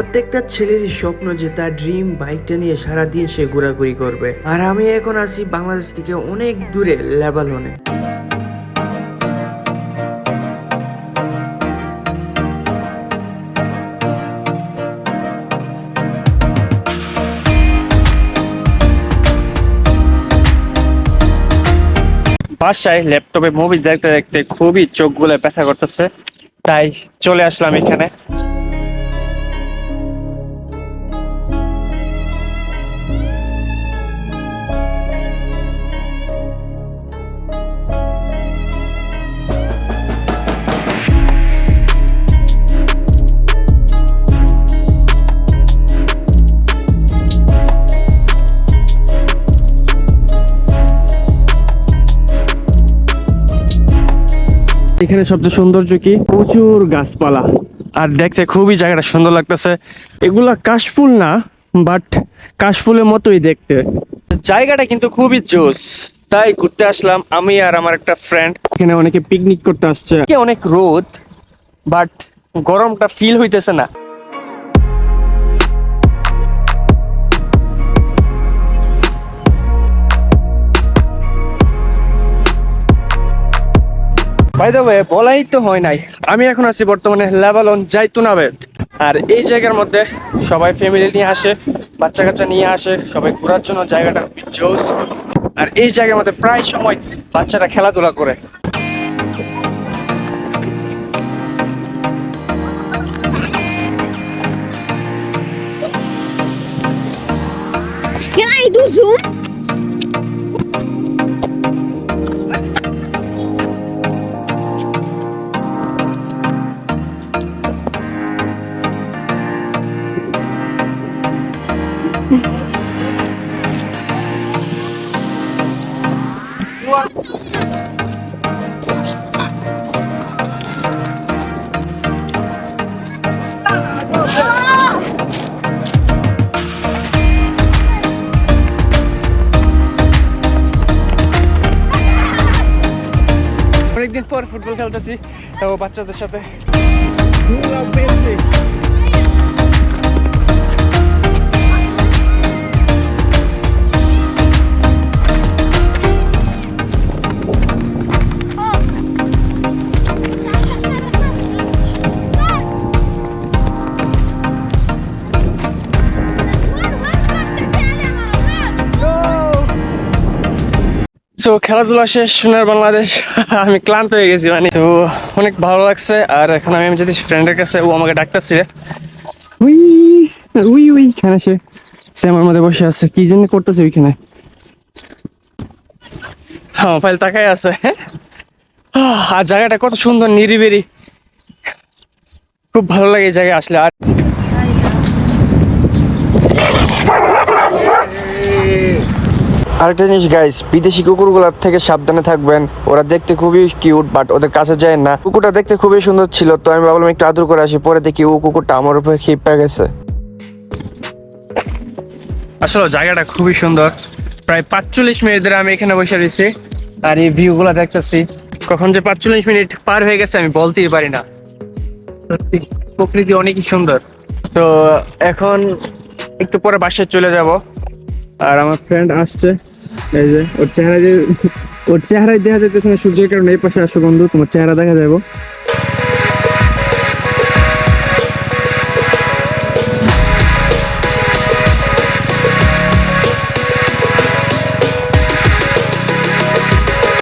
প্রত্যেকটা ছেলেরই স্বপ্ন যে তার ড্রিম বাইকটা নিয়ে সারাদিন সে ঘোরাঘুরি করবে। আর আমি এখন আছি বাংলাদেশ থেকে অনেক দূরে লেবালনে বাসায় ল্যাপটপে মুভি দেখতে দেখতে খুবই চোখগুলো ব্যথা করতেছে। তাই চলে আসলাম এখানে। এখানে সবচেয়ে সৌন্দর্য কি? প্রচুর গাছপালা। আর দেখতে খুবই জায়গাটা সুন্দর লাগতেছে। এগুলা কাশফুল না বাট কাশফুলের মতোই দেখতে। জায়গাটা কিন্তু খুবই জোস। তাই ঘুরতে আসলাম আমি আর আমার একটা ফ্রেন্ড এখানে অনেকে পিকনিক করতে আসছে। অনেক রোদ বাট গরমটা ফিল হইতেছে না। বাই দ্য ওয়ে বলাই তো হয় নাই। আমি এখন আছি বর্তমানে লেবালন জাইতুনাবেদ। আর এই জায়গার মধ্যে সবাই ফ্যামিলি নিয়ে আসে বাচ্চা কাচ্চা নিয়ে আসে, সবাই ঘোরার জন্য জায়গাটা খুবই জোস। আর এই জায়গার মধ্যে প্রায় সময় বাচ্চারা খেলাধুলা করে। Can I do zoom? অনেকদিন পর ফুটবল খেলতেছি ও বাচ্চাদের সাথে। তো খেলাধুলা শেষ, সোনার বাংলাদেশ। আমি ক্লান্ত হয়ে গেছি মানে। তো অনেক ভালো লাগছে, আর এখন আমি যদি ফ্রেন্ডের কাছে, ও আমাকে ডাকতেছে। উই উই উই সে সে আমার মধ্যে বসে আছে। কি জন্য করতেছে ওইখানে? হ্যাঁ ফাইল তাকাই আছে। আর জায়গাটা কত সুন্দর নিরিবিরি খুব ভালো লাগে এই জায়গায় আসলে। আর আরেকটা জিনিস গাইস বিদেশি কুকুরগুলোর থেকে সাবধানে থাকবেন। ওরা দেখতে খুবই কিউট বাট ওদের কাছে যায় না। কুকুরটা দেখতে খুবই সুন্দর ছিল, তো আমি ভাবলাম একটু আদর করে আসি। পরে দেখি, ও কুকুরটা আমার উপরে খেপে গেছে। আসলে জায়গাটা খুবই সুন্দর। প্রায় পাঁচচল্লিশ মিনিট ধরে আমি এখানে বসে রয়েছি, আর এই ভিউ গুলা দেখতেছি। কখন যে পাঁচচল্লিশ মিনিট পার হয়ে গেছে, আমি বলতেই পারি না। সত্যি, প্রকৃতি অনেকই সুন্দর। তো এখন একটু পরে বাসায় চলে যাব। আর আমার ফ্রেন্ড আসছে। এই যে, ওর চেহারা যে ওর চেহারায় দেখা যাইতেছে না সূর্যের কারণে এই পাশে আসো বন্ধু, তোমার চেহারা দেখা যাব